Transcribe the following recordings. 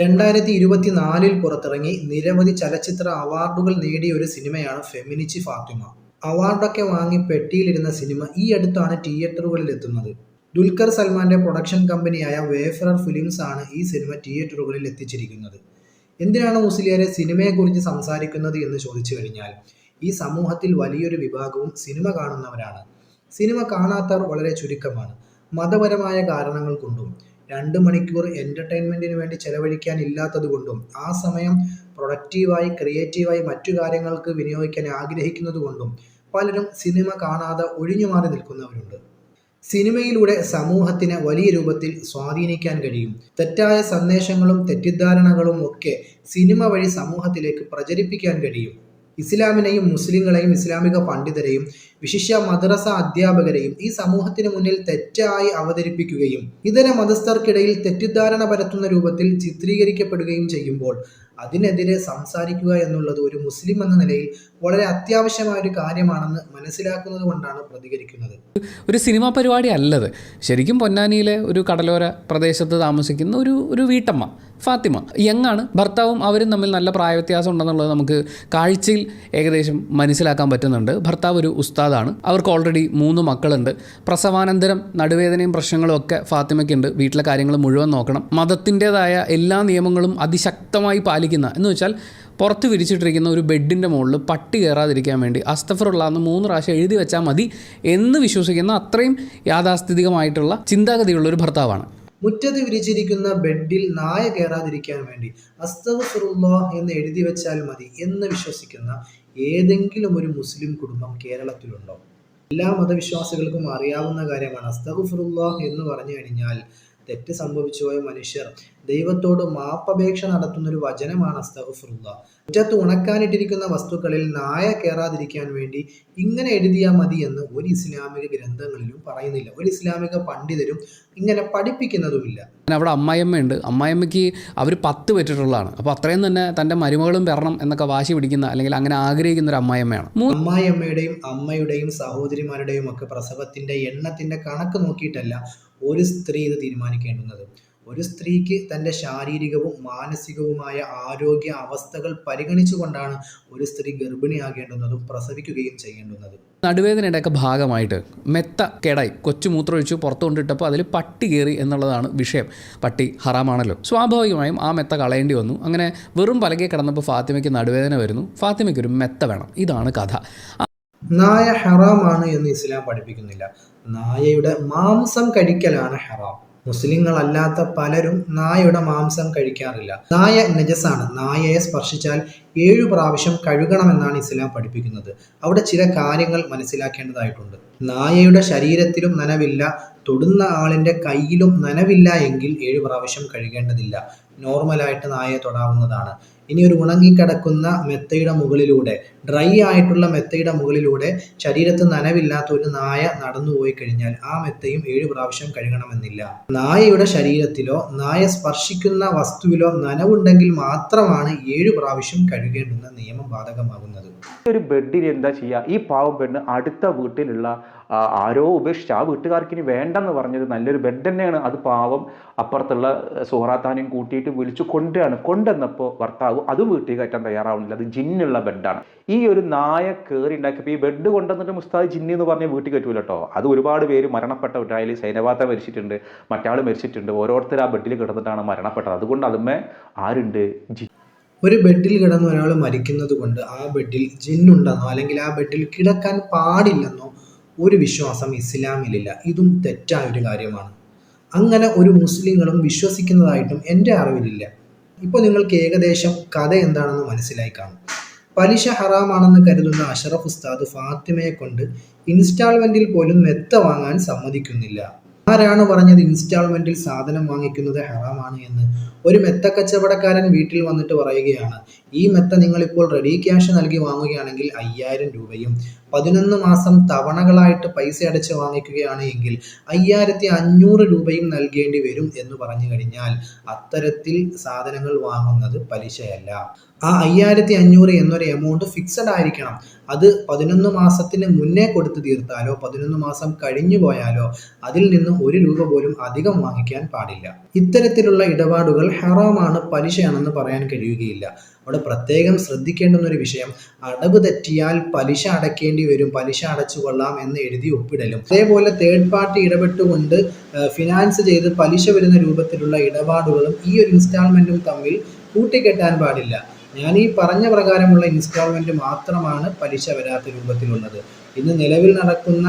രണ്ടായിരത്തി ഇരുപത്തി നാലിൽ പുറത്തിറങ്ങി നിരവധി ചലച്ചിത്ര അവാർഡുകൾ നേടിയ ഒരു സിനിമയാണ് ഫെമിനിച്ചി ഫാത്തിമ. അവാർഡൊക്കെ വാങ്ങി പെട്ടിയിലിരുന്ന സിനിമ ഈ അടുത്താണ് തിയേറ്ററുകളിൽ എത്തുന്നത്. ദുൽഖർ സൽമാന്റെ പ്രൊഡക്ഷൻ കമ്പനിയായ വേഫറർ ഫിലിംസ് ആണ് ഈ സിനിമ തിയേറ്ററുകളിൽ എത്തിച്ചിരിക്കുന്നത്. എന്തിനാണ് മുസ്ലിയാരെ സിനിമയെക്കുറിച്ച് സംസാരിക്കുന്നത് എന്ന് ചോദിച്ചു കഴിഞ്ഞാൽ ഈ സമൂഹത്തിൽ വലിയൊരു വിഭാഗവും സിനിമ കാണുന്നവരാണ്. സിനിമ കാണാത്തവർ വളരെ ചുരുക്കമാണ്. മതപരമായ കാരണങ്ങൾ കൊണ്ടും രണ്ട് മണിക്കൂർ എന്റർടൈൻമെന്റിന് വേണ്ടി ചെലവഴിക്കാൻ ഇല്ലാത്തത് കൊണ്ടും ആ സമയം പ്രൊഡക്റ്റീവായി ക്രിയേറ്റീവായി മറ്റു കാര്യങ്ങൾക്ക് വിനിയോഗിക്കാൻ ആഗ്രഹിക്കുന്നത് കൊണ്ടും പലരും സിനിമ കാണാതെ ഒഴിഞ്ഞു മാറി നിൽക്കുന്നവരുണ്ട്. സിനിമയിലൂടെ സമൂഹത്തിന് വലിയ രൂപത്തിൽ സ്വാധീനിക്കാൻ കഴിയും. തെറ്റായ സന്ദേശങ്ങളും തെറ്റിദ്ധാരണകളും ഒക്കെ സിനിമ വഴി സമൂഹത്തിലേക്ക് പ്രചരിപ്പിക്കാൻ കഴിയും. ഇസ്ലാമിനെയും മുസ്ലിങ്ങളെയും ഇസ്ലാമിക പണ്ഡിതരെയും വിശിഷ്യ മദ്രസ അധ്യാപകരെയും ഈ സമൂഹത്തിന് മുന്നിൽ തെറ്റായി അവതരിപ്പിക്കുകയും ഇതര മതസ്ഥർക്കിടയിൽ തെറ്റിദ്ധാരണ പരത്തുന്ന രൂപത്തിൽ ചിത്രീകരിക്കപ്പെടുകയും ചെയ്യുമ്പോൾ അതിനെതിരെ സംസാരിക്കുക എന്നുള്ളത് ഒരു മുസ്ലിം എന്ന നിലയിൽ വളരെ അത്യാവശ്യമായ ഒരു കാര്യമാണെന്ന് മനസ്സിലാക്കുന്നത് കൊണ്ടാണ് പ്രതികരിക്കുന്നത്. ഒരു സിനിമാ പരിപാടി അല്ലത്. ശരിക്കും പൊന്നാനിയിലെ ഒരു കടലോര പ്രദേശത്ത് താമസിക്കുന്ന ഒരു ഒരു വീട്ടമ്മ ഫാത്തിമ. യങ്ങാണ് ഭർത്താവും അവരും തമ്മിൽ നല്ല പ്രായവ്യത്യാസം ഉണ്ടെന്നുള്ളത് നമുക്ക് കാഴ്ചയിൽ ഏകദേശം മനസ്സിലാക്കാൻ പറ്റുന്നുണ്ട്. ഭർത്താവ് ഒരു ഉസ്താദാണ്. അവർക്ക് ഓൾറെഡി മൂന്ന് മക്കളുണ്ട്. പ്രസവാനന്തരം നടുവേദനയും പ്രശ്നങ്ങളും ഒക്കെ ഫാത്തിമയ്ക്കുണ്ട്. വീട്ടിലെ കാര്യങ്ങൾ മുഴുവൻ നോക്കണം. മതത്തിന്റെതായ എല്ലാ നിയമങ്ങളും അതിശക്തമായി പാലിക്കുന്ന എന്ന് വെച്ചാൽ പുറത്ത് വിരിച്ചിട്ടിരിക്കുന്ന ഒരു ബെഡിന്റെ മുകളിൽ പട്ടി കയറാതിരിക്കാൻ വേണ്ടി അസ്തഫറുള്ള എന്ന് മൂന്ന് പ്രാവശ്യം എഴുതി വെച്ചാൽ മതി എന്ന് വിശ്വസിക്കുന്ന അത്രയും യാഥാസ്ഥിതികമായിട്ടുള്ള ചിന്താഗതിയുള്ള ഒരു ഭർത്താവാണ്. മുറ്റത്ത് വിരിച്ചിരിക്കുന്ന ബെഡിൽ നായ കയറാതിരിക്കാൻ വേണ്ടി അസ്തഫുറുല്ലാ എന്ന് എഴുതി വെച്ചാൽ മതി എന്ന് വിശ്വസിക്കുന്ന ഏതെങ്കിലും ഒരു മുസ്ലിം കുടുംബം കേരളത്തിലുണ്ടോ? എല്ലാ മതവിശ്വാസികൾക്കും അറിയാവുന്ന കാര്യമാണ് അസ്തഫുറുല്ലാ എന്ന് പറഞ്ഞു കഴിഞ്ഞാൽ തെറ്റ് സംഭവിച്ചുപോയ മനുഷ്യർ ദൈവത്തോട് മാപ്പപേക്ഷ നടത്തുന്ന ഒരു വചനമാണ് അസ്തഫുറുള്ള മുറ്റത്ത് ഉണക്കാനിട്ടിരിക്കുന്ന വസ്തുക്കളിൽ നായ കയറാതിരിക്കാൻ വേണ്ടി ഇങ്ങനെ എഴുതിയാൽ മതി എന്ന് ഒരു ഇസ്ലാമിക ഗ്രന്ഥങ്ങളിലും പറയുന്നില്ല. ഒരു ഇസ്ലാമിക പണ്ഡിതരും ഇങ്ങനെ പഠിപ്പിക്കുന്നതുമില്ല. അവിടെ അമ്മായിയമ്മയുണ്ട്. അമ്മായിയമ്മയ്ക്ക് അവർ പത്ത് പറ്റിട്ടുള്ളതാണ്. അപ്പോൾ അത്രയും തന്നെ തന്റെ മരുമകളും വരണം എന്നൊക്കെ വാശി പിടിക്കുന്ന അല്ലെങ്കിൽ അങ്ങനെ ആഗ്രഹിക്കുന്ന ഒരു അമ്മായിയമ്മയാണ്. അമ്മായിയമ്മയുടെയും അമ്മയുടെയും സഹോദരിമാരുടെയും ഒക്കെ പ്രസവത്തിന്റെ എണ്ണത്തിന്റെ കണക്ക് നോക്കിയിട്ടല്ല ഒരു സ്ത്രീ ഇത് തീരുമാനിക്കേണ്ടുന്നത്. ഒരു സ്ത്രീക്ക് തന്റെ ശാരീരികവും മാനസികവുമായ ആരോഗ്യ അവസ്ഥകൾ പരിഗണിച്ചുകൊണ്ടാണ് ഒരു സ്ത്രീ ഗർഭിണിയാകേണ്ടുന്നതും പ്രസവിക്കുകയും ചെയ്യേണ്ടുന്നത്. നടുവേദനയുടെയൊക്കെ ഭാഗമായിട്ട് മെത്ത കേടായി. കൊച്ചു മൂത്രമൊഴിച്ചു പുറത്തു കൊണ്ടിട്ടപ്പോൾ അതിൽ പട്ടി കയറി എന്നുള്ളതാണ് വിഷയം. പട്ടി ഹറാമാണല്ലോ. സ്വാഭാവികമായും ആ മെത്ത കളയേണ്ടി വന്നു. അങ്ങനെ വെറും പലകെ കിടന്നപ്പോൾ ഫാത്തിമയ്ക്ക് നടുവേദന വരുന്നു. ഫാത്തിമയ്ക്കൊരു മെത്ത വേണം. ഇതാണ് കഥ. നായ ഹറാമാണ് എന്ന് ഇസ്ലാം പഠിപ്പിക്കുന്നില്ല. നായയുടെ മാംസം കഴിക്കലാണ് ഹറാം. മുസ്ലിങ്ങളല്ലാത്ത പലരും നായയുടെ മാംസം കഴിക്കാറില്ല. നായ നജസാണ്. നായയെ സ്പർശിച്ചാൽ ഏഴു പ്രാവശ്യം കഴുകണമെന്നാണ് ഇസ്ലാം പഠിപ്പിക്കുന്നത്. അവിടെ ചില കാര്യങ്ങൾ മനസ്സിലാക്കേണ്ടതായിട്ടുണ്ട്. നായയുടെ ശരീരത്തിലും നനവില്ല. തൊടുന്ന ആളിന്റെ കയ്യിലും നനവില്ല എങ്കിൽ ഏഴു പ്രാവശ്യം കഴുകേണ്ടതില്ല. നോർമലായിട്ട് നായയെ തൊടാവുന്നതാണ്. ഇനി ഒരു ഉണങ്ങിക്കിടക്കുന്ന മെത്തയുടെ മുകളിലൂടെ ഡ്രൈ ആയിട്ടുള്ള മെത്തയുടെ മുകളിലൂടെ ശരീരത്ത് നനവില്ലാത്ത ഒരു നായ നടന്നുപോയി കഴിഞ്ഞാൽ ആ മെത്തയും ഏഴു പ്രാവശ്യം കഴുകണമെന്നില്ല. നായയുടെ ശരീരത്തിലോ നായ സ്പർശിക്കുന്ന വസ്തുവിലോ നനവുണ്ടെങ്കിൽ മാത്രമാണ് ഏഴു പ്രാവശ്യം കഴുകേണ്ടുന്ന നിയമം ബാധകമാകുന്നത്. ഒരു ബെഡിൽ എന്താ ചെയ്യുക? ഈ പാവം പെണ്ണ് അടുത്ത വീട്ടിലുള്ള ആരോ ഉപേക്ഷിച്ച് ആ വീട്ടുകാർക്ക് ഇനി വേണ്ടെന്ന് പറഞ്ഞത് നല്ലൊരു ബെഡ് തന്നെയാണ്. അത് പാവം അപ്പുറത്തുള്ള സുഹറാത്താനെയും കൂട്ടിയിട്ട് വിളിച്ചു കൊണ്ടാണ് കൊണ്ടുവന്നപ്പോൾ ഭർത്താവ് അതും വീട്ടിൽ കയറ്റാൻ തയ്യാറാവുന്നില്ല. അത് ജിന്നുള്ള ബെഡാണ് ഈ ഒരു നായ കയറി ഉണ്ടാക്കിയപ്പോൾ ഈ ബെഡ് കൊണ്ടുവന്നിട്ട് മുസ്താദ് ജിന്നി എന്ന് പറഞ്ഞ് വീട്ടിൽ കയറ്റൂല കേട്ടോ അത് ഒരുപാട് പേര് മരണപ്പെട്ട വീട്ടായാലും സൈനവാത്ത മരിച്ചിട്ടുണ്ട്. മറ്റാൾ മരിച്ചിട്ടുണ്ട്. ഓരോരുത്തർ ആ ബെഡിൽ കിടന്നിട്ടാണ് മരണപ്പെട്ടത്. അതുകൊണ്ട് അതുമേ ആരുണ്ട്? ജി ഒരു ബെഡിൽ കിടന്ന് ഒരാൾ മരിക്കുന്നത് കൊണ്ട് ആ ബെഡിൽ ജിന്നുണ്ടെന്നോ അല്ലെങ്കിൽ ആ ബെഡിൽ കിടക്കാൻ പാടില്ലെന്നോ ഒരു വിശ്വാസം ഇസ്ലാമിലില്ല. ഇതും തെറ്റായ ഒരു കാര്യമാണ്. അങ്ങനെ ഒരു മുസ്ലിങ്ങളും വിശ്വസിക്കുന്നതായിട്ടും എന്റെ അറിവിലില്ല. ഇപ്പോൾ നിങ്ങൾക്ക് ഏകദേശം കഥ എന്താണെന്ന് മനസ്സിലായി കാണും. പലിശ ഹറാമാണെന്ന് കരുതുന്ന അഷറഫ് ഉസ്താദ് ഫാത്തിമയെ കൊണ്ട് ഇൻസ്റ്റാൾമെന്റിൽ പോലും മെത്ത വാങ്ങാൻ സമ്മതിക്കുന്നില്ല. ആരാണ് പറഞ്ഞത് ഇൻസ്റ്റാൾമെന്റിൽ സാധനം വാങ്ങിക്കുന്നത് ഹറാമാണ് എന്ന്? ഒരു മെത്ത കച്ചവടക്കാരൻ വീട്ടിൽ വന്നിട്ട് പറയുകയാണ് ഈ മെത്ത നിങ്ങളിപ്പോൾ റെഡി ക്യാഷ് നൽകി വാങ്ങുകയാണെങ്കിൽ അയ്യായിരം രൂപയും പതിനൊന്ന് മാസം തവണകളായിട്ട് പൈസ അടച്ച് വാങ്ങിക്കുകയാണ് എങ്കിൽ അയ്യായിരത്തി അഞ്ഞൂറ് രൂപയും നൽകേണ്ടി വരും എന്ന് പറഞ്ഞു കഴിഞ്ഞാൽ അത്തരത്തിൽ സാധനങ്ങൾ വാങ്ങുന്നത് പലിശയല്ല. ആ അയ്യായിരത്തി അഞ്ഞൂറ് എന്നൊരു എമൗണ്ട് ഫിക്സഡ് ആയിരിക്കണം. അത് പതിനൊന്ന് മാസത്തിന് മുന്നേ കൊടുത്തു തീർത്താലോ പതിനൊന്ന് മാസം കഴിഞ്ഞു പോയാലോ അതിൽ നിന്ന് ഒരു രൂപ പോലും അധികം വാങ്ങിക്കാൻ പാടില്ല. ഇത്തരത്തിലുള്ള ഇടപാടുകൾ ഹറാമാണ് പലിശയാണെന്ന് പറയാൻ കഴിയുകയില്ല. അവിടെ പ്രത്യേകം ശ്രദ്ധിക്കേണ്ടുന്ന ഒരു വിഷയം അടവ് തെറ്റിയാൽ പലിശ അടയ്ക്കേണ്ടി വരും പലിശ അടച്ചു കൊള്ളാം എന്ന് എഴുതി ഒപ്പിടലും. അതേപോലെ തേർഡ് പാർട്ടി ഇടപെട്ടുകൊണ്ട് ഫിനാൻസ് ചെയ്ത് പലിശ വരുന്ന രൂപത്തിലുള്ള ഇടപാടുകളും ഈ ഒരു ഇൻസ്റ്റാൾമെന്റും തമ്മിൽ കൂട്ടിക്കെട്ടാൻ പാടില്ല. ഞാൻ ഈ പറഞ്ഞ പ്രകാരമുള്ള ഇൻസ്റ്റാൾമെന്റ് മാത്രമാണ് പലിശ വരാത്ത രൂപത്തിലുള്ളത്. ഇന്ന് നിലവിൽ നടക്കുന്ന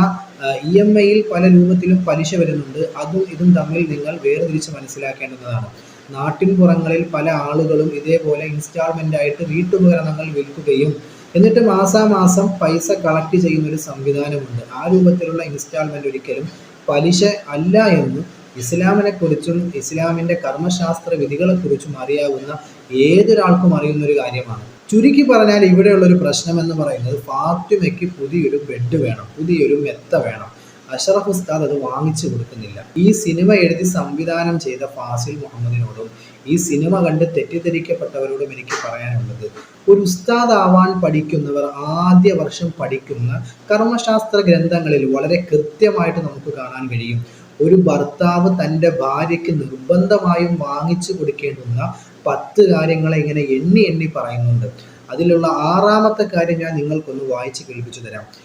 ഇ എം ഐയിൽ പല രൂപത്തിലും പലിശ വരുന്നുണ്ട്. അതും ഇതും തമ്മിൽ നിങ്ങൾ വേർതിരിച്ച് മനസ്സിലാക്കേണ്ടതാണ്. നാട്ടിൻ പുറങ്ങളിൽ പല ആളുകളും ഇതേപോലെ ഇൻസ്റ്റാൾമെന്റ് ആയിട്ട് വീട്ടുപകരണങ്ങൾ വിൽക്കുകയും എന്നിട്ട് മാസാമാസം പൈസ കളക്ട് ചെയ്യുന്ന ഒരു സംവിധാനമുണ്ട്. ആ രൂപത്തിലുള്ള ഇൻസ്റ്റാൾമെന്റ് ഒരിക്കലും പലിശ അല്ല എന്ന് ഇസ്ലാമിനെക്കുറിച്ചും ഇസ്ലാമിന്റെ കർമ്മശാസ്ത്ര വിധികളെ കുറിച്ചും അറിയാവുന്ന ഏതൊരാൾക്കും അറിയുന്ന ഒരു കാര്യമാണ്. ചുരുക്കി പറഞ്ഞാൽ ഇവിടെയുള്ള ഒരു പ്രശ്നം എന്ന് പറയുന്നത് ഫാത്തിമയ്ക്ക് പുതിയൊരു ബെഡ് വേണം പുതിയൊരു മെത്ത വേണം. അഷറഫ് ഉസ്താദ് അത് വാങ്ങിച്ചു കൊടുക്കുന്നില്ല. ഈ സിനിമ എഴുതി സംവിധാനം ചെയ്ത ഫാസിൽ മുഹമ്മദിനോടും ഈ സിനിമ കണ്ട് തെറ്റിദ്ധരിക്കപ്പെട്ടവരോടും എനിക്ക് പറയാനുള്ളത് ഒരു ഉസ്താദ് ആവാൻ പഠിക്കുന്നവർ ആദ്യ വർഷം പഠിക്കുന്ന കർമ്മശാസ്ത്ര ഗ്രന്ഥങ്ങളിൽ വളരെ കൃത്യമായിട്ട് നമുക്ക് കാണാൻ കഴിയും. ഒരു ഭർത്താവ് തന്റെ ഭാര്യയ്ക്ക് നിർബന്ധമായും വാങ്ങിച്ചു കൊടുക്കേണ്ടുന്ന പത്ത് കാര്യങ്ങളെ ഇങ്ങനെ എണ്ണി എണ്ണി പറയുന്നുണ്ട്. അതിലുള്ള ആറാമത്തെ കാര്യം ഞാൻ നിങ്ങൾക്കൊന്ന് വായിച്ച് കേൾപ്പിച്ചു തരാം.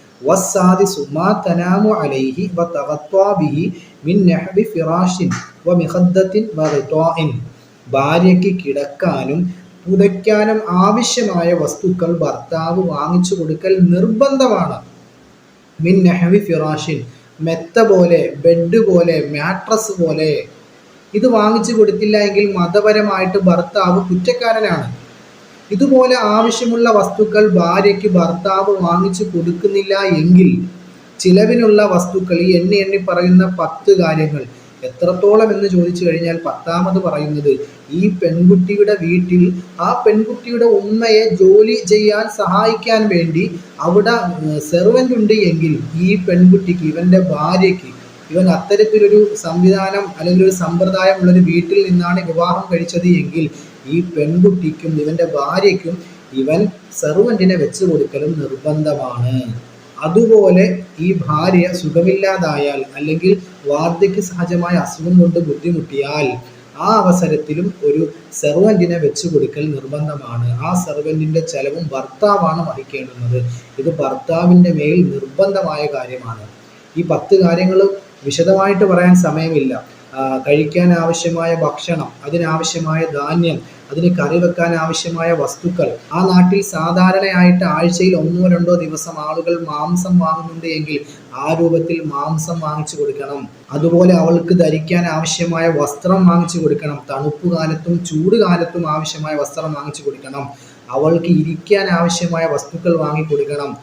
അലൈഹി വ തഗത്വാ ബിഹി മിൻ നഹ്ബി ഫിറാഷിൻ മിഖദ്ദത്തിൻ വ റിത്വാഇൻ. ഭാര്യയ്ക്ക് കിടക്കാനും പുതയ്ക്കാനും ആവശ്യമായ വസ്തുക്കൾ ഭർത്താവ് വാങ്ങിച്ചു കൊടുക്കൽ നിർബന്ധമാണ്. മിൻ നഹവി ഫിറാഷിൻ മെത്ത പോലെ ബെഡ് പോലെ മാട്രസ് പോലെ. ഇത് വാങ്ങിച്ചു കൊടുത്തില്ല എങ്കിൽ മതപരമായിട്ട് ഭർത്താവ് കുറ്റക്കാരനാണ്. ഇതുപോലെ ആവശ്യമുള്ള വസ്തുക്കൾ ഭാര്യയ്ക്ക് ഭർത്താവ് വാങ്ങിച്ചു കൊടുക്കുന്നില്ല എങ്കിൽ ചിലവിനുള്ള വസ്തുക്കൾ ഈ എണ്ണി എണ്ണി പറയുന്ന പത്ത് കാര്യങ്ങൾ. എത്രത്തോളം എന്ന് ചോദിച്ചു കഴിഞ്ഞാൽ പത്താമത് പറയുന്നത് ഈ പെൺകുട്ടിയുടെ വീട്ടിൽ ആ പെൺകുട്ടിയുടെ ഉമ്മയെ ജോലി ചെയ്യാൻ സഹായിക്കാൻ വേണ്ടി അവിടെ സെർവന്റ് ഉണ്ട് എങ്കിൽ ഈ പെൺകുട്ടിക്ക് ഇവന്റെ ഭാര്യയ്ക്ക് ഇവൻ അത്തരത്തിലൊരു സംവിധാനം അല്ലെങ്കിൽ ഒരു സമ്പ്രദായം ഉള്ളൊരു വീട്ടിൽ നിന്നാണ് വിവാഹം കഴിച്ചത് എങ്കിൽ ഈ പെൺകുട്ടിക്കും ഇവന്റെ ഭാര്യയ്ക്കും ഇവൻ സെർവന്റിനെ വെച്ച് കൊടുക്കലും നിർബന്ധമാണ്. അതുപോലെ ഈ ഭാര്യ സുഖമില്ലാതായാൽ അല്ലെങ്കിൽ വാർദ്ധക്യ സഹജമായ അസുഖം കൊണ്ട് ബുദ്ധിമുട്ടിയാൽ ആ അവസരത്തിലും ഒരു സെർവന്റിനെ വെച്ച് കൊടുക്കൽ നിർബന്ധമാണ്. ആ സെർവന്റിന്റെ ചെലവും ഭർത്താവാണ് വഹിക്കേണ്ടുന്നത്. ഇത് ഭർത്താവിന്റെ മേൽ നിർബന്ധമായ കാര്യമാണ്. ഈ പത്ത് കാര്യങ്ങൾ വിശദമായിട്ട് പറയാൻ സമയമില്ല. കഴിക്കാൻ ആവശ്യമായ ഭക്ഷണം അതിനാവശ്യമായ ധാന്യം അതിന് കറി വെക്കാൻ ആവശ്യമായ വസ്തുക്കൾ. ആ നാട്ടിൽ സാധാരണയായിട്ട് ആഴ്ചയിൽ ഒന്നോ രണ്ടോ ദിവസം ആളുകൾ മാംസം വാങ്ങുന്നുണ്ട് എങ്കിൽ ആ രൂപത്തിൽ മാംസം വാങ്ങിച്ചു കൊടുക്കണം. അതുപോലെ അവൾക്ക് ധരിക്കാൻ ആവശ്യമായ വസ്ത്രം വാങ്ങിച്ചു കൊടുക്കണം. തണുപ്പ് കാലത്തും ചൂട് കാലത്തും ആവശ്യമായ വസ്ത്രം വാങ്ങിച്ചു കൊടുക്കണം. അവൾക്ക് ഇരിക്കാൻ ആവശ്യമായ വസ്തുക്കൾ വാങ്ങി കൊടുക്കണം.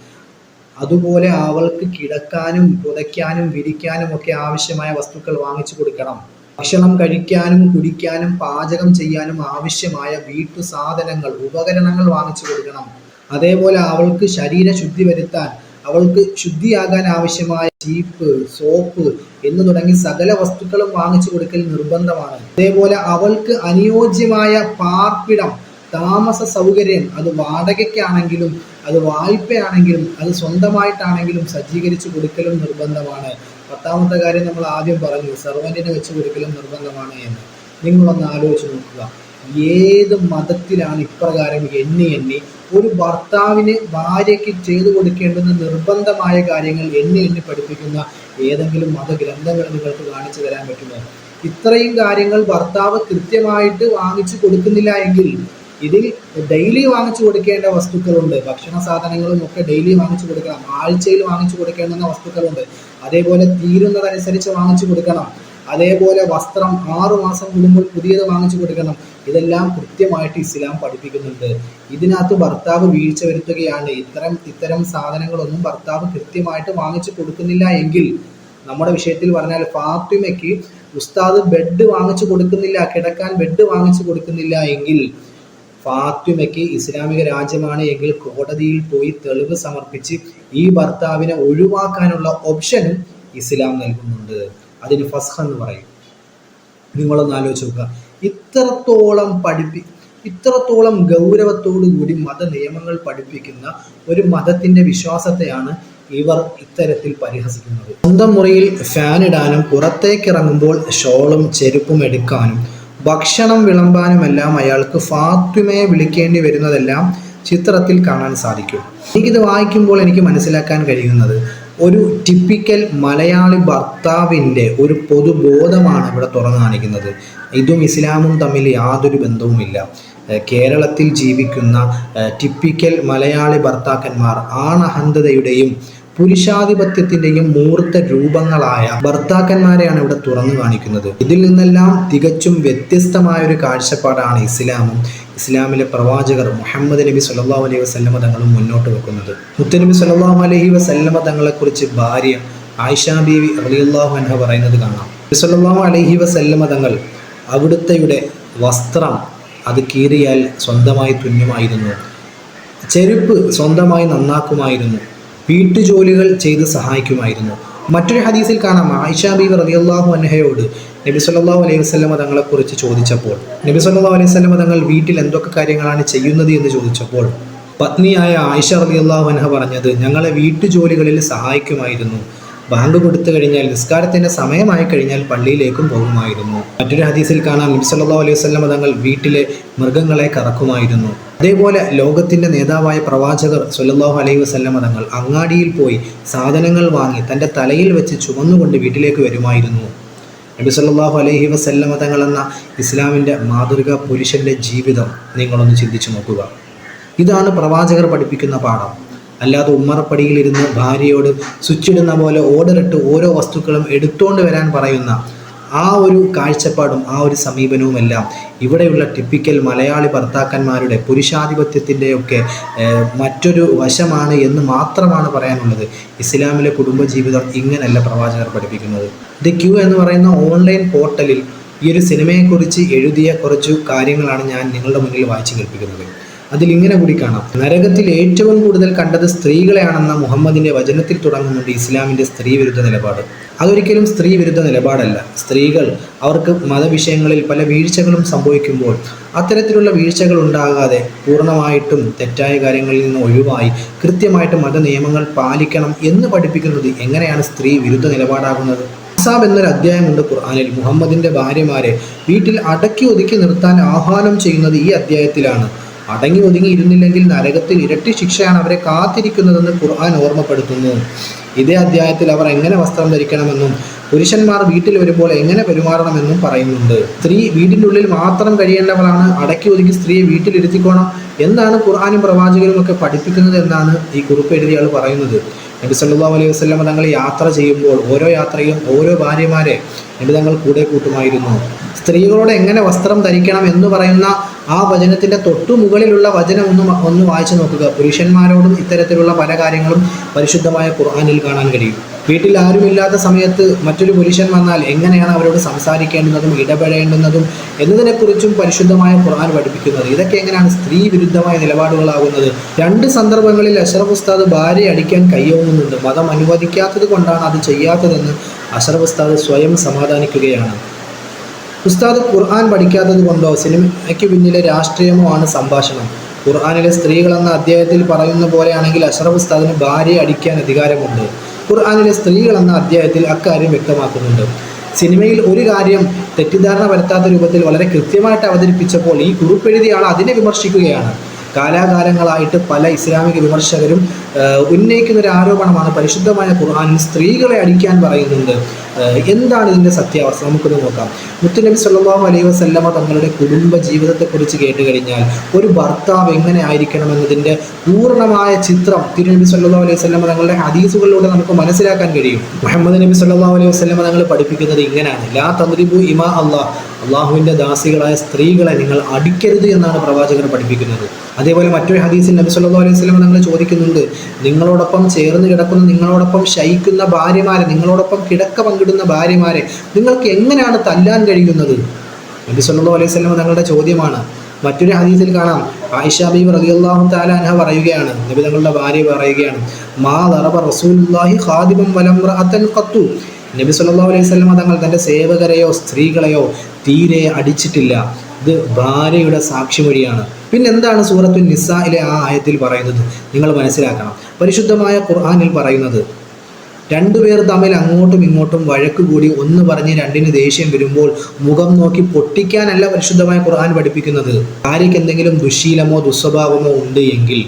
അതുപോലെ അവൾക്ക് കിടക്കാനും പുതയ്ക്കാനും വിരിക്കാനും ഒക്കെ ആവശ്യമായ വസ്തുക്കൾ വാങ്ങിച്ചു കൊടുക്കണം. ഭക്ഷണം കഴിക്കാനും കുടിക്കാനും പാചകം ചെയ്യാനും ആവശ്യമായ വീട്ടു സാധനങ്ങൾ ഉപകരണങ്ങൾ വാങ്ങിച്ചു കൊടുക്കണം. അതേപോലെ അവൾക്ക് ശരീര ശുദ്ധി വരുത്താൻ അവൾക്ക് ശുദ്ധിയാകാൻ ആവശ്യമായ ചീപ്പ് സോപ്പ് എന്ന് തുടങ്ങി സകല വസ്തുക്കളും വാങ്ങിച്ചു കൊടുക്കൽ നിർബന്ധമാണ്. അതേപോലെ അവൾക്ക് അനുയോജ്യമായ പാർപ്പിടം താമസ സൗകര്യം അത് വാടകയ്ക്കാണെങ്കിലും അത് വായ്പയാണെങ്കിലും അത് സ്വന്തമായിട്ടാണെങ്കിലും സജ്ജീകരിച്ചു കൊടുക്കലും നിർബന്ധമാണ്. പത്താമത്തെ കാര്യം നമ്മൾ ആദ്യം പറഞ്ഞു സർവന്റിനെ വെച്ച് കൊടുക്കലും നിർബന്ധമാണ് എന്ന്. നിങ്ങളൊന്ന് ആലോചിച്ച് നോക്കുക. ഏത് മതത്തിലാണ് ഇപ്രകാരം എണ്ണി എണ്ണി ഒരു ഭർത്താവിന് ഭാര്യയ്ക്ക് ചെയ്തു കൊടുക്കേണ്ടുന്ന നിർബന്ധമായ കാര്യങ്ങൾ എണ്ണി എണ്ണി പഠിപ്പിക്കുന്ന ഏതെങ്കിലും മതഗ്രന്ഥങ്ങൾ നിങ്ങൾക്ക് കാണിച്ചു തരാൻ പറ്റുമോ? ഇത്രയും കാര്യങ്ങൾ ഭർത്താവ് കൃത്യമായിട്ട് വാങ്ങിച്ചു കൊടുക്കുന്നില്ല എങ്കിൽ ഇതിൽ ഡെയിലി വാങ്ങിച്ചു കൊടുക്കേണ്ട വസ്തുക്കളുണ്ട്. ഭക്ഷണ സാധനങ്ങളും ഒക്കെ ഡെയിലി വാങ്ങിച്ചു കൊടുക്കണം. ആഴ്ചയിൽ വാങ്ങിച്ചു കൊടുക്കേണ്ടുന്ന വസ്തുക്കളുണ്ട്. അതേപോലെ തീരുന്നതനുസരിച്ച് വാങ്ങിച്ചു കൊടുക്കണം. അതേപോലെ വസ്ത്രം ആറു മാസം കൂടുമ്പോൾ പുതിയത് വാങ്ങിച്ചു കൊടുക്കണം. ഇതെല്ലാം കൃത്യമായിട്ട് ഇസ്ലാം പഠിപ്പിക്കുന്നുണ്ട്. ഇതിനകത്ത് ഭർത്താവ് വീഴ്ച വരുത്തുകയാണ്. ഇത്തരം ഇത്തരം സാധനങ്ങളൊന്നും ഭർത്താവ് കൃത്യമായിട്ട് വാങ്ങിച്ചു കൊടുക്കുന്നില്ല എങ്കിൽ നമ്മുടെ വിഷയത്തിൽ പറഞ്ഞാൽ ഫാത്തിമയ്ക്ക് ഉസ്താദ് ബെഡ് വാങ്ങിച്ചു കൊടുക്കുന്നില്ല കിടക്കാൻ ബെഡ് വാങ്ങിച്ചു കൊടുക്കുന്നില്ല എങ്കിൽ ഫാത്തിമയ്ക്ക് ഇസ്ലാമിക രാജ്യമാണ് എങ്കിൽ കോടതിയിൽ പോയി തെളിവ് സമർപ്പിച്ച് ഈ ഭർത്താവിനെ ഒഴിവാക്കാനുള്ള ഓപ്ഷനും ഇസ്ലാം നൽകുന്നുണ്ട്. അതിന് ഫസ്ഹ എന്ന് പറയും. നിങ്ങളൊന്ന് ആലോചിച്ച് നോക്കുക. ഇത്രത്തോളം പഠിപ്പി ഇത്രത്തോളം ഗൗരവത്തോടു കൂടി മത നിയമങ്ങൾ പഠിപ്പിക്കുന്ന ഒരു മതത്തിന്റെ വിശ്വാസത്തെയാണ് ഇവർ ഇത്തരത്തിൽ പരിഹസിക്കുന്നത്. സ്വന്തം മുറിയിൽ ഫാൻ ഇടാനും പുറത്തേക്കിറങ്ങുമ്പോൾ ഷോളും ചെരുപ്പും എടുക്കാനും ഭക്ഷണം വിളമ്പാനുമെല്ലാം അയാൾക്ക് ഫാത്തിമയെ വിളിക്കേണ്ടി വരുന്നതെല്ലാം ചിത്രത്തിൽ കാണാൻ സാധിക്കും. എനിക്കിത് വായിക്കുമ്പോൾ എനിക്ക് മനസ്സിലാക്കാൻ കഴിയുന്നത് ഒരു ടിപ്പിക്കൽ മലയാളി ഭർത്താവിന്റെ ഒരു പൊതുബോധമാണ് ഇവിടെ തുറന്നു കാണിക്കുന്നത്. ഇതും ഇസ്ലാമും തമ്മിൽ യാതൊരു ബന്ധവുമില്ല. കേരളത്തിൽ ജീവിക്കുന്ന ടിപ്പിക്കൽ മലയാളി ഭർത്താക്കന്മാർ ആണഹന്തതയുടെയും പുരുഷാധിപത്യത്തിന്റെയും മൂർത്ത രൂപങ്ങളായ ഭർത്താക്കന്മാരെയാണ് ഇവിടെ തുറന്നു കാണിക്കുന്നത്. ഇതിൽ നിന്നെല്ലാം തികച്ചും വ്യത്യസ്തമായ ഒരു കാഴ്ചപ്പാടാണ് ഇസ്ലാമും. ഇസ്ലാമിലെ പ്രവാചകർ മുഹമ്മദ് നബി സല്ലല്ലാഹു അലൈഹി വസ്ലമ തങ്ങളും മുന്നോട്ട് വെക്കുന്നത്. മുത്തനബി സല്ലല്ലാഹു അലൈഹി വസല്ലമ തങ്ങളെക്കുറിച്ച് ഭാര്യ ആയിഷാ ബീവി റളിയല്ലാഹു അൻഹ പറയുന്നത് കാണാം. നബി അലഹി അലൈഹി വസല്ലമ തങ്ങൾ അവിടുത്തെയുടെ വസ്ത്രം അത് കീറിയാൽ സ്വന്തമായി തുന്നുമായിരുന്നു ചെരുപ്പ് സ്വന്തമായി നന്നാക്കുമായിരുന്നു. വീട്ടുജോലികൾ ചെയ്ത് സഹായിക്കുമായിരുന്നു. മറ്റൊരു ഹദീസിൽ കാണാം. ആയിഷ ബീവി റളിയല്ലാഹു അൻഹയോട് നബി സല്ലല്ലാഹു അലൈഹി വസല്ലമ തങ്ങളെക്കുറിച്ച് ചോദിച്ചപ്പോൾ നബി സല്ലല്ലാഹു അലൈഹി വസ്ലമ തങ്ങൾ വീട്ടിൽ എന്തൊക്കെ കാര്യങ്ങളാണ് ചെയ്യുന്നത് എന്ന് ചോദിച്ചപ്പോൾ പത്നിയായ ആയിഷ റളിയല്ലാഹു അൻഹ പറഞ്ഞത് ഞങ്ങളെ വീട്ടുജോലികളിൽ സഹായിക്കുമായിരുന്നു. ബാങ്ക് കൊടുത്തു കഴിഞ്ഞാൽ നിസ്കാരത്തിന്റെ സമയമായി കഴിഞ്ഞാൽ പള്ളിയിലേക്കും പോകുമായിരുന്നു. മറ്റൊരു ഹദീസിൽ കാണാം നബി സല്ലല്ലാഹു അലൈഹി വസ്ലം തങ്ങൾ വീട്ടിലെ മൃഗങ്ങളെ കറക്കുമായിരുന്നു. അതേപോലെ ലോകത്തിന്റെ നേതാവായ പ്രവാചകർ സല്ലല്ലാഹു അലൈഹി വസ്ലം തങ്ങൾ അങ്ങാടിയിൽ പോയി സാധനങ്ങൾ വാങ്ങി തന്റെ തലയിൽ വെച്ച് ചുമന്നുകൊണ്ട് വീട്ടിലേക്ക് വരുമായിരുന്നു. നബി സല്ലല്ലാഹു അലൈഹി വസല്ലമ തങ്ങൾ എന്ന ഇസ്ലാമിന്റെ മാതൃക പുരുഷന്റെ ജീവിതം നിങ്ങളൊന്ന് ചിന്തിച്ചു നോക്കുക. ഇതാണ് പ്രവാചകർ പഠിപ്പിക്കുന്ന പാഠം. അല്ലാതെ ഉമ്മറപ്പടിയിലിരുന്ന് ഭാര്യയോട് സ്വിച്ചിടുന്ന പോലെ ഓർഡറിട്ട് ഓരോ വസ്തുക്കളും എടുത്തുകൊണ്ട് വരാൻ പറയുന്ന ആ ഒരു കാഴ്ചപ്പാടും ആ ഒരു സമീപനവുമെല്ലാം ഇവിടെയുള്ള ടിപ്പിക്കൽ മലയാളി ഭർത്താക്കന്മാരുടെ പുരുഷാധിപത്യത്തിന്റെയൊക്കെ മറ്റൊരു വശമാണ് എന്ന് മാത്രമാണ് പറയാനുള്ളത്. ഇസ്ലാമിലെ കുടുംബജീവിതം ഇങ്ങനെയല്ല പ്രവാചകർ പഠിപ്പിക്കുന്നത്. ദി ക്യൂ എന്ന് പറയുന്ന ഓൺലൈൻ പോർട്ടലിൽ ഈ ഒരു സിനിമയെക്കുറിച്ച് എഴുതിയ കുറച്ചു കാര്യങ്ങളാണ് ഞാൻ നിങ്ങളുടെ മുന്നിൽ വായിച്ചു കേൾപ്പിക്കുന്നത്. അതിൽ ഇങ്ങനെ കൂടി കാണാം. നരകത്തിൽ ഏറ്റവും കൂടുതൽ കണ്ടത് സ്ത്രീകളെയാണെന്ന മുഹമ്മദിന്റെ വചനത്തിൽ തുടങ്ങുന്നുണ്ട് ഇസ്ലാമിന്റെ സ്ത്രീ വിരുദ്ധ നിലപാട്. അതൊരിക്കലും സ്ത്രീ വിരുദ്ധ നിലപാടല്ല. സ്ത്രീകൾ അവർക്ക് മതവിഷയങ്ങളിൽ പല വീഴ്ചകളും സംഭവിക്കുമ്പോൾ അത്തരത്തിലുള്ള വീഴ്ചകൾ ഉണ്ടാകാതെ പൂർണമായിട്ടും തെറ്റായ കാര്യങ്ങളിൽ നിന്ന് ഒഴിവായി കൃത്യമായിട്ട് മത നിയമങ്ങൾ പാലിക്കണം എന്ന് പഠിപ്പിക്കുന്നത് എങ്ങനെയാണ് സ്ത്രീ വിരുദ്ധ നിലപാടാകുന്നത്? അസാബ് എന്നൊരു അധ്യായമുണ്ട് ഖുർആാനിൽ. മുഹമ്മദിന്റെ ഭാര്യമാരെ വീട്ടിൽ അടക്കി ഒതുക്കി നിർത്താൻ ആഹ്വാനം ചെയ്യുന്നത് ഈ അധ്യായത്തിലാണ്. അടങ്ങി ഒതുങ്ങി ഇരുന്നില്ലെങ്കിൽ നരകത്തിൽ ഇരട്ടി ശിക്ഷയാണ് അവരെ കാത്തിരിക്കുന്നതെന്ന് ഖുർആൻ ഓർമ്മപ്പെടുത്തുന്നു. ഇതേ അധ്യായത്തിൽ അവർ എങ്ങനെ വസ്ത്രം ധരിക്കണമെന്നും പുരുഷന്മാർ വീട്ടിൽ വരുമ്പോൾ എങ്ങനെ പെരുമാറണമെന്നും പറയുന്നുണ്ട്. സ്ത്രീ വീടിന്റെ ഉള്ളിൽ മാത്രം കഴിയേണ്ടവളാണ്. അടക്കി ഒതുക്കി സ്ത്രീയെ വീട്ടിലിരുത്തിക്കോണം. എന്നാണ് ഖുർആാനും പ്രവാചകരും ഒക്കെ പഠിപ്പിക്കുന്നത് എന്നാണ് ഈ കുറിപ്പ് എഴുതിയാൾ പറയുന്നത്. നബി സല്ലല്ലാഹു അലൈഹി വസ്ലം തങ്ങൾ യാത്ര ചെയ്യുമ്പോൾ ഓരോ യാത്രയും ഓരോ ഭാര്യമാരെ നബി തങ്ങൾ കൂടെ കൂട്ടുമായിരുന്നു. സ്ത്രീകളോട് എങ്ങനെ വസ്ത്രം ധരിക്കണം എന്ന് പറയുന്ന ആ വചനത്തിന്റെ തൊട്ടു മുകളിലുള്ള വചനം ഒന്ന് ഒന്ന് വായിച്ചു നോക്കുക. പുരുഷന്മാരോടും ഇത്തരത്തിലുള്ള പല കാര്യങ്ങളും പരിശുദ്ധമായ ഖുർആാനിൽ കാണാൻ കഴിയും. വീട്ടിൽ ആരുമില്ലാത്ത സമയത്ത് മറ്റൊരു പുരുഷൻ വന്നാൽ എങ്ങനെയാണ് അവരോട് സംസാരിക്കേണ്ടുന്നതും ഇടപെടേണ്ടുന്നതും എന്നതിനെക്കുറിച്ചും പരിശുദ്ധമായ ഖുർആൻ പഠിപ്പിക്കുന്നത്? ഇതൊക്കെ എങ്ങനെയാണ് സ്ത്രീ വിരുദ്ധമായ നിലപാടുകളാകുന്നത്? രണ്ട് സന്ദർഭങ്ങളിൽ അഷറഫ് ഉസ്താദ് ഭാര്യ അടിക്കാൻ കയ്യോങ്ങുന്നുണ്ട്. മതം അനുവദിക്കാത്തത് കൊണ്ടാണ് അത് ചെയ്യാത്തതെന്ന് അഷറഫ് ഉസ്താദ് സ്വയം സമാധാനിക്കുകയാണ്. ഉസ്താദ് ഖുർആൻ പഠിക്കാത്തത് കൊണ്ടോ സിനിമയ്ക്ക് പിന്നിലെ രാഷ്ട്രീയമോ ആണ് സംഭാഷണം. ഖുർആാനിലെ സ്ത്രീകളെന്ന അധ്യായത്തിൽ പറയുന്ന പോലെയാണെങ്കിൽ അഷറഫ് ഉസ്താദിന് ഭാര്യയെ അടിക്കാൻ അധികാരമുണ്ട്. ഖുർആനിലെ സ്ത്രീകൾ എന്ന അധ്യായത്തിൽ അക്കാര്യം വ്യക്തമാക്കുന്നുണ്ട്. സിനിമയിൽ ഒരു കാര്യം തെറ്റിദ്ധാരണ വരുത്താത്ത രൂപത്തിൽ വളരെ കൃത്യമായിട്ട് അവതരിപ്പിച്ചപ്പോൾ ഈ കുറിപ്പെഴുതിയ അതിനെ വിമർശിക്കുകയാണ്. കാലാകാലങ്ങളായിട്ട് പല ഇസ്ലാമിക വിമർശകരും ഉന്നയിക്കുന്ന ഒരു ആരോപണമാണ് പരിശുദ്ധമായ ഖുർആാനിൽ സ്ത്രീകളെ അടിക്കാൻ പറയുന്നുണ്ട് എന്താണ് ഇതിന്റെ സത്യാവസ്ഥ? നമുക്കൊന്ന് നോക്കാം. മുത്തുനബി സല്ലാഹു അലൈഹി വസല്ലമ തങ്ങളുടെ കുടുംബ ജീവിതത്തെക്കുറിച്ച് കേട്ട് കഴിഞ്ഞാൽ ഒരു ഭർത്താവ് എങ്ങനെ ആയിരിക്കണം എന്നതിന്റെ പൂർണമായ ചിത്രം തിരുനബി സല്ലല്ലാഹു അലൈഹി വസ്ലമ തങ്ങളുടെ ഹദീസുകളിലൂടെ നമുക്ക് മനസ്സിലാക്കാൻ കഴിയും. മുഹമ്മദ് നബി സല്ലല്ലാഹു അലൈഹി വസ്ലമ തങ്ങൾ പഠിപ്പിക്കുന്നത് ഇങ്ങനെയാണ്. ലാ തദ്രിബു ഇമാ അള്ളാഹ് അള്ളാഹുവിന്റെ ദാസികളായ സ്ത്രീകളെ നിങ്ങൾ അടിക്കരുത് എന്നാണ് പ്രവാചകർ പഠിപ്പിക്കുന്നത്. അതേപോലെ മറ്റൊരു ഹദീസിൽ നബി സല്ലല്ലാഹു അലൈഹി സ്വലം നിങ്ങൾ ചോദിക്കുന്നുണ്ട് നിങ്ങളോടൊപ്പം ചേർന്ന് കിടക്കുന്ന നിങ്ങളോടൊപ്പം ശയിക്കുന്ന ഭാര്യമാരെ നിങ്ങളോടൊപ്പം കിടക്ക പങ്കിടുന്ന ഭാര്യമാരെ നിങ്ങൾക്ക് എങ്ങനെയാണ് തല്ലാൻ കഴിയുന്നത്? നബി സല്ലല്ലാഹു അലൈഹി സ്വലം തങ്ങളുടെ ചോദ്യമാണ്. മറ്റൊരു ഹദീസിൽ കാണാം. ആയിഷ ബീബ് റളിയല്ലാഹു തആല അൻഹ പറയുകയാണ്. നബി തങ്ങളുടെ ഭാര്യ പറയുകയാണ് മാ ദറബ റസൂലുള്ളാഹി വലം വലംറഅതൻ ഖത്തു. നബി സല്ലല്ലാഹു അലൈഹി വസല്ലം തങ്ങൾ തന്റെ സേവകരെയോ സ്ത്രീകളെയോ തീരെ അടിച്ചിട്ടില്ല. ഇത് ഭാര്യയുടെ സാക്ഷിമൊഴിയാണ് പിന്നെ എന്താണ് സൂറത്തു നിസ്സയിലെ ആ ആയത്തിൽ പറയുന്നത്? നിങ്ങൾ മനസ്സിലാക്കണം. പരിശുദ്ധമായ ഖുർആാനിൽ പറയുന്നത് രണ്ടുപേർ തമ്മിൽ അങ്ങോട്ടും ഇങ്ങോട്ടും വഴക്ക് കൂടി ഒന്ന് പറഞ്ഞ് രണ്ടിന് ദേഷ്യം വരുമ്പോൾ മുഖം നോക്കി പൊട്ടിക്കാനല്ല പരിശുദ്ധമായ ഖുർആൻ പഠിപ്പിക്കുന്നത്. ഭാര്യയ്ക്ക് എന്തെങ്കിലും ദുശീലമോ ദുസ്വഭാവമോ ഉണ്ട് എങ്കിൽ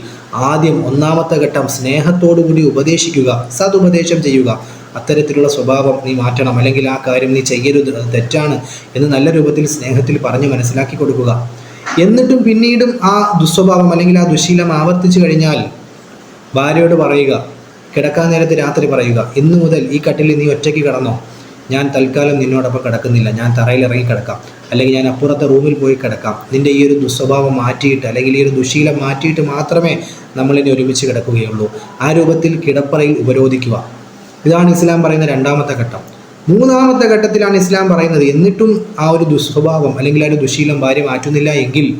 ആദ്യം ഒന്നാമത്തെ ഘട്ടം സ്നേഹത്തോടു കൂടി ഉപദേശിക്കുക സതുപദേശം ചെയ്യുക. അത്തരത്തിലുള്ള സ്വഭാവം നീ മാറ്റണം. അല്ലെങ്കിൽ ആ കാര്യം നീ ചെയ്യരുത്. അത് തെറ്റാണ് എന്ന് നല്ല രൂപത്തിൽ സ്നേഹത്തിൽ പറഞ്ഞ് മനസ്സിലാക്കി കൊടുക്കുക. എന്നിട്ടും പിന്നീടും ആ ദുസ്വഭാവം അല്ലെങ്കിൽ ആ ദുശീലം ആവർത്തിച്ചു കഴിഞ്ഞാൽ ഭാര്യയോട് പറയുക. കിടക്കാൻ നേരത്ത് രാത്രി പറയുക. ഇന്നു മുതൽ ഈ കട്ടിലിൽ നീ ഒറ്റയ്ക്ക് കിടന്നോ? ഞാൻ തൽക്കാലം നിന്നോടൊപ്പം കിടക്കുന്നില്ല. ഞാൻ തറയിൽ ഇറങ്ങി കിടക്കാം. അല്ലെങ്കിൽ ഞാൻ അപ്പുറത്തെ റൂമിൽ പോയി കിടക്കാം. നിന്റെ ഈ ഒരു ദുസ്വഭാവം മാറ്റിയിട്ട് അല്ലെങ്കിൽ ഈ ഒരു ദുശീലം മാറ്റിയിട്ട് മാത്രമേ നമ്മളിനി ഒരുമിച്ച് കിടക്കുകയുള്ളൂ. ആ രൂപത്തിൽ കിടപ്പറയിൽ ഉപരോധിക്കുക. ഇതാണ് ഇസ്ലാം പറയുന്ന രണ്ടാമത്തെ ഘട്ടം. മൂന്നാമത്തെ ഘട്ടത്തിലാണ് ഇസ്ലാം പറയുന്നത് എന്നിട്ടും ആ ഒരു ദുസ്വഭാവം അല്ലെങ്കിൽ ആ ഒരു ദുശീലം ഭാര്യ മാറ്റുന്നില്ല എങ്കിൽ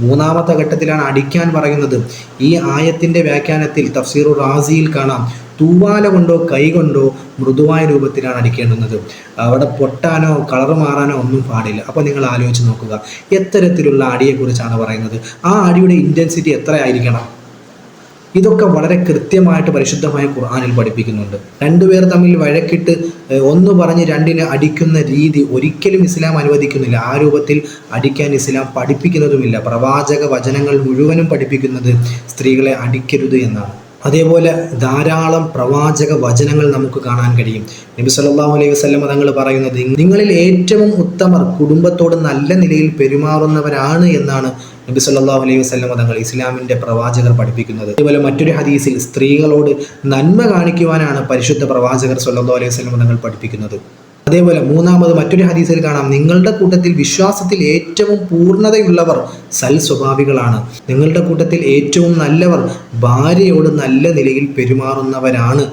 മൂന്നാമത്തെ ഘട്ടത്തിലാണ് അടിക്കാൻ പറയുന്നത്. ഈ ആയത്തിന്റെ വ്യാഖ്യാനത്തിൽ തഫ്സീറു റാസിയിൽ കാണാം. തൂവാല കൊണ്ടോ കൈ കൊണ്ടോ മൃദുവായ രൂപത്തിലാണ് അടിക്കേണ്ടുന്നത്. അവിടെ പൊട്ടാനോ കളർ മാറാനോ ഒന്നും പാടില്ല. അപ്പോൾ നിങ്ങൾ ആലോചിച്ച് നോക്കുക. എത്തരത്തിലുള്ള അടിയെക്കുറിച്ചാണ് പറയുന്നത്. ആ അടിയുടെ ഇന്റൻസിറ്റി എത്ര ആയിരിക്കണം ഇതൊക്കെ വളരെ കൃത്യമായിട്ട് പരിശുദ്ധമായ ഖുർആാനിൽ പഠിപ്പിക്കുന്നുണ്ട്. രണ്ടുപേർ തമ്മിൽ വഴക്കിട്ട് ഒന്ന് പറഞ്ഞ് രണ്ടിനെ അടിക്കുന്ന രീതി ഒരിക്കലും ഇസ്ലാം അനുവദിക്കുന്നില്ല. ആ രൂപത്തിൽ അടിക്കാൻ ഇസ്ലാം പഠിപ്പിക്കുന്നതുമില്ല. പ്രവാചക വചനങ്ങൾ മുഴുവനും പഠിപ്പിക്കുന്നത് സ്ത്രീകളെ അടിക്കരുത് എന്നാണ്. അതേപോലെ ധാരാളം പ്രവാചക വചനങ്ങൾ നമുക്ക് കാണാൻ കഴിയും. നബി സല്ലല്ലാഹു അലൈഹി വസ്ലമ തങ്ങൾ പറയുന്നത് നിങ്ങളിൽ ഏറ്റവും ഉത്തമർ കുടുംബത്തോട് നല്ല നിലയിൽ പെരുമാറുന്നവരാണ് എന്നാണ് നബി സല്ലല്ലാഹു അലൈഹി വസ്ലമ തങ്ങൾ ഇസ്ലാമിന്റെ പ്രവാചകർ പഠിപ്പിക്കുന്നത്. അതുപോലെ മറ്റൊരു ഹദീസിൽ സ്ത്രീകളോട് നന്മ കാണിക്കുവാനാണ് പരിശുദ്ധ പ്രവാചകർ സല്ലല്ലാഹു അലൈഹി വസ്ലമ തങ്ങൾ പഠിപ്പിക്കുന്നത്. അതേപോലെ മൂന്നാമത് മറ്റൊരു ഹദീസിൽ കാണാം. നിങ്ങളുടെ കൂട്ടത്തിൽ വിശ്വാസത്തിൽ ഏറ്റവും പൂർണതയുള്ളവർ സൽ സ്വഭാവികളാണ്. നിങ്ങളുടെ കൂട്ടത്തിൽ ഏറ്റവും നല്ലവർ ഭാര്യയോട് നല്ല നിലയിൽ പെരുമാറുന്നവരാണ്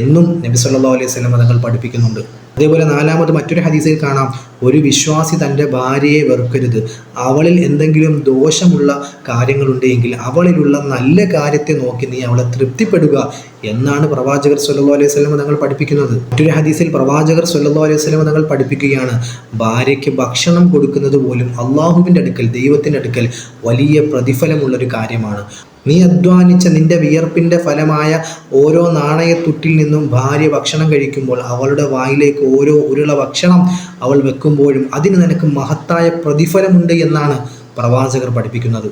എന്നും നബി സല്ലല്ലാഹു അലൈഹി സ്വലം തങ്ങൾ പഠിപ്പിക്കുന്നുണ്ട്. അതേപോലെ നാലാമത് മറ്റൊരു ഹദീസിൽ കാണാം. ഒരു വിശ്വാസി തന്റെ ഭാര്യയെ വെറുക്കരുത്. അവളിൽ എന്തെങ്കിലും ദോഷമുള്ള കാര്യങ്ങളുണ്ടെങ്കിൽ അവളിലുള്ള നല്ല കാര്യത്തെ നോക്കി നീ അവളെ തൃപ്തിപ്പെടുക എന്നാണ് പ്രവാചകർ സല്ലല്ലാഹു അലൈഹി വസല്ലം തങ്ങൾ പഠിപ്പിക്കുന്നത്. മറ്റൊരു ഹദീസിൽ പ്രവാചകർ സല്ലല്ലാഹു അലൈഹി വസല്ലം തങ്ങൾ പഠിപ്പിക്കുകയാണ്. ഭാര്യയ്ക്ക് ഭക്ഷണം കൊടുക്കുന്നത് പോലും അള്ളാഹുവിന്റെ അടുക്കൽ ദൈവത്തിന്റെ അടുക്കൽ വലിയ പ്രതിഫലമുള്ളൊരു കാര്യമാണ്. നീ അധ്വാനിച്ച നിന്റെ വിയർപ്പിന്റെ ഫലമായ ഓരോ നാണയത്തുട്ടിൽ നിന്നും ഭാര്യ ഭക്ഷണം കഴിക്കുമ്പോൾ അവളുടെ വായിലേക്ക് ഓരോ ഉരുള ഭക്ഷണം അവൾ വെക്കുമ്പോഴും അതിന് നിനക്ക് മഹത്തായ പ്രതിഫലമുണ്ട് എന്നാണ് പ്രവാചകർ പഠിപ്പിക്കുന്നത്.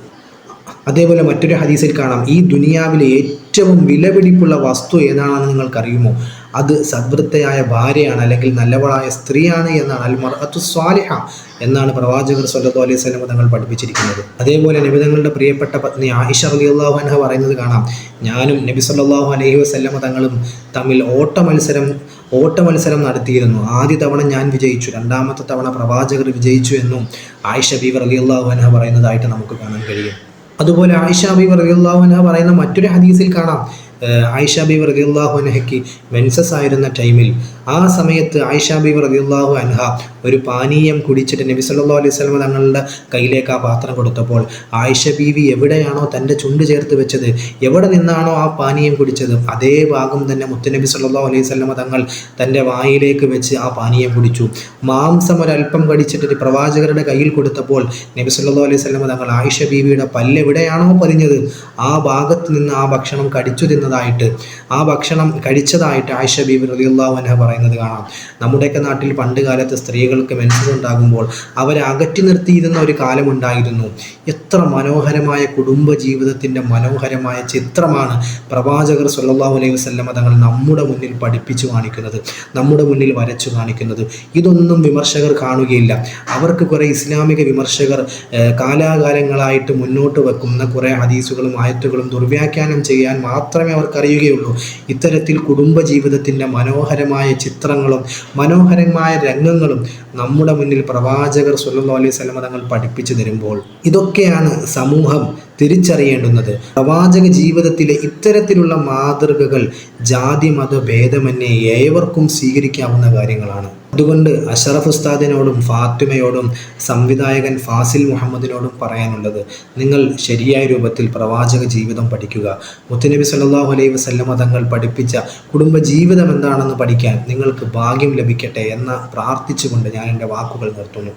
അതേപോലെ മറ്റൊരു ഹദീസിൽ കാണാം ഈ ദുനിയാവിലെ ഏറ്റവും വിലപിടിപ്പുള്ള വസ്തു ഏതാണെന്ന് നിങ്ങൾക്കറിയുമോ? അത് സദ്വൃത്തയായ ഭാര്യയാണ് അല്ലെങ്കിൽ നല്ലവളായ സ്ത്രീയാണ് എന്നാണ് അൽ മർഅത്തു സ്വാലിഹ എന്നാണ് പ്രവാചകർ സ്വല്ലു അലൈഹി സ്വലം തങ്ങൾ പഠിപ്പിച്ചിരിക്കുന്നത്. അതേപോലെ നബി തങ്ങളുടെ പ്രിയപ്പെട്ട പത്നി ആയിഷ അലി അള്ളാഹുഹ പറയുന്നത് കാണാം. ഞാനും നബി സല്ലാഹു അലൈഹി വസ്ലമ തങ്ങളും തമ്മിൽ ഓട്ട മത്സരം ഓട്ട മത്സരം നടത്തിയിരുന്നു. ആദ്യ തവണ ഞാൻ വിജയിച്ചു. രണ്ടാമത്തെ തവണ പ്രവാചകർ വിജയിച്ചു എന്നും ആയിഷ ബീവർ അലി അള്ളാഹുഹ പറയുന്നതായിട്ട് നമുക്ക് കാണാൻ കഴിയും. അതുപോലെ ആയിഷ ബീവർ അലി അള്ളാഹുഹ പറയുന്ന മറ്റൊരു ഹദീസിൽ കാണാം. ആയിഷ ബി റളിയല്ലാഹു അൻഹയ്ക്ക് മെൻസസ് ആയിരുന്ന ടൈമിൽ ആ സമയത്ത് ആയിഷ ബി റളിയല്ലാഹു അൻഹ ഒരു പാനീയം കുടിച്ചിട്ട് നബി സല്ലാ അലൈഹി സ്വലമ തങ്ങളുടെ കയ്യിലേക്ക് ആ പാത്രം കൊടുത്തപ്പോൾ ആയിഷ ബീവി എവിടെയാണോ തന്റെ ചുണ്ട് ചേർത്ത് വെച്ചത് എവിടെ നിന്നാണോ ആ പാനീയം കുടിച്ചത് അതേ ഭാഗം തന്നെ മുത്തനബി സല്ലാ അലൈഹി സ്വലമ തങ്ങൾ തന്റെ വായിലേക്ക് വെച്ച് ആ പാനീയം കുടിച്ചു. മാംസം ഒരല്പം കടിച്ചിട്ട് പ്രവാചകരുടെ കയ്യിൽ കൊടുത്തപ്പോൾ നബി സല്ലാ അലൈഹി സ്വലമ തങ്ങൾ ആയിഷ ബീവിയുടെ പല്ല് എവിടെയാണോ പതിഞ്ഞത് ആ ഭാഗത്ത് നിന്ന് ആ ഭക്ഷണം കടിച്ചു തിന്നതായിട്ട് ആ ഭക്ഷണം കഴിച്ചതായിട്ട് ആയിഷ ബീബി റളിയല്ലാഹു അൻഹ പറയുന്നത് കാണാം. നമ്മുടെയൊക്കെ നാട്ടിൽ പണ്ട് കാലത്ത് സ്ത്രീകൾക്ക് മെൻസസ് ഉണ്ടാകുമ്പോൾ അവരെ അകറ്റി നിർത്തിയിരുന്ന ഒരു കാലമുണ്ടായിരുന്നു. എത്ര മനോഹരമായ കുടുംബ ജീവിതത്തിന്റെ മനോഹരമായ ചിത്രമാണ് പ്രവാചകർ സല്ലല്ലാഹു അലൈഹി വസല്ലമ തങ്ങൾ നമ്മുടെ മുന്നിൽ പഠിപ്പിച്ചു കാണിക്കുന്നത് നമ്മുടെ മുന്നിൽ വരച്ചു കാണിക്കുന്നത്. ഇതൊന്നും വിമർശകർ കാണുകയില്ല. അവർക്ക് കുറേ ഇസ്ലാമിക വിമർശകർ കാലാകാലങ്ങളായിട്ട് മുന്നോട്ട് വെക്കുന്ന കുറേ ഹദീസുകളും ആയത്തുകളും ദുർവ്യാഖ്യാനം ചെയ്യാൻ മാത്രമേ അവർക്ക് അറിയുകയുള്ളൂ ഇത്തരത്തിൽ കുടുംബ ജീവിതത്തിന്റെ മനോഹരമായ ചിത്രങ്ങളും മനോഹരമായ രംഗങ്ങളും നമ്മുടെ മുന്നിൽ പ്രവാചകർ സുല്ലാ അലൈഹി സ്വലമ തങ്ങൾ പഠിപ്പിച്ചു തരുമ്പോൾ ഇതൊക്കെയാണ് സമൂഹം തിരിച്ചറിയേണ്ടുന്നത്. പ്രവാചക ജീവിതത്തിലെ ഇത്തരത്തിലുള്ള മാതൃകകൾ ജാതി മത ഭേദമന്യേ ഏവർക്കും സ്വീകരിക്കാവുന്ന കാര്യങ്ങളാണ്. അതുകൊണ്ട് അഷറഫ് ഉസ്താദിനോടും ഫാത്തിമയോടും സംവിധായകൻ ഫാസിൽ മുഹമ്മദിനോടും പറയാനുള്ളത് നിങ്ങൾ ശരിയായ രൂപത്തിൽ പ്രവാചക ജീവിതം പഠിക്കുക. മുത്തുനബി സല്ലാഹു അലൈഹി വസല്ലമ തങ്ങൾ പഠിപ്പിച്ച കുടുംബ ജീവിതം എന്താണെന്ന് പഠിക്കാൻ നിങ്ങൾക്ക് ഭാഗ്യം ലഭിക്കട്ടെ എന്ന് പ്രാർത്ഥിച്ചുകൊണ്ട് ഞാൻ എന്റെ വാക്കുകൾ നിർത്തുന്നു.